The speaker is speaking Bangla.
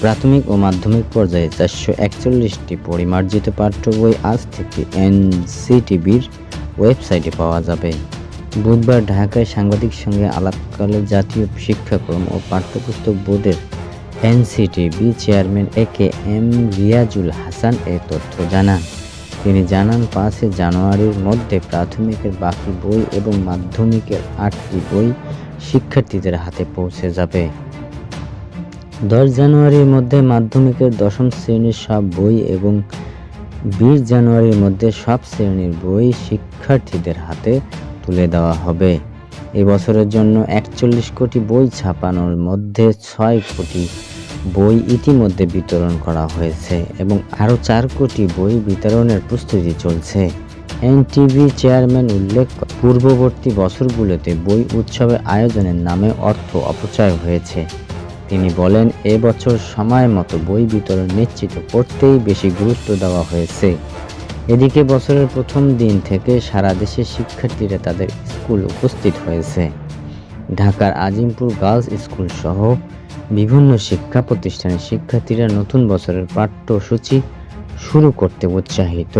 প্রাথমিক ও মাধ্যমিক পর্যায়ে চারশো একচল্লিশটি পরিমার্জিত পাঠ্য বই আজ থেকে এনসিটিবির ওয়েবসাইটে পাওয়া যাবে। বুধবার ঢাকায় সাংবাদিক সঙ্গে আলাপকালে জাতীয় শিক্ষাক্রম ও পাঠ্যপুস্তক বোর্ডের NCTB chairman A K M Riyazul Hasan এ তথ্য জানান। তিনি জানান, পাঁচই জানুয়ারির মধ্যে প্রাথমিকের বাকি বই এবং মাধ্যমিকের আটটি বই শিক্ষার্থীদের হাতে পৌঁছে যাবে। দশ জানুয়ারির মধ্যে মাধ্যমিকের দশম শ্রেণির সব বই এবং বিশ জানুয়ারির মধ্যে সব শ্রেণির বই শিক্ষার্থীদের হাতে তুলে দেওয়া হবে। এই বছরের জন্য একচল্লিশ কোটি বই ছাপানোর মধ্যে ছয় কোটি বই ইতিমধ্যে বিতরণ করা হয়েছে এবং আরও চার কোটি বই বিতরণের প্রস্তুতি চলছে। এনটিভি চেয়ারম্যান উল্লেখ, পূর্ববর্তী বছরগুলোতে বই উৎসবের আয়োজনের নামে অর্থ অপচয় হয়েছে। তিনি বলেন এবছর সময় মতো বই বিতরণ নিশ্চিত করতেই বেশি গুরুত্ব দেওয়া হয়েছে। এদিকে বছরের প্রথম দিন থেকে সারা দেশের শিক্ষার্থীরা তাদের স্কুল উপস্থিত হয়েছে। ঢাকার আজিমপুর গার্লস স্কুল সহ বিভিন্ন শিক্ষা প্রতিষ্ঠানের শিক্ষার্থীরা নতুন বছরের পাঠ্যসূচি শুরু করতে উৎসাহিত।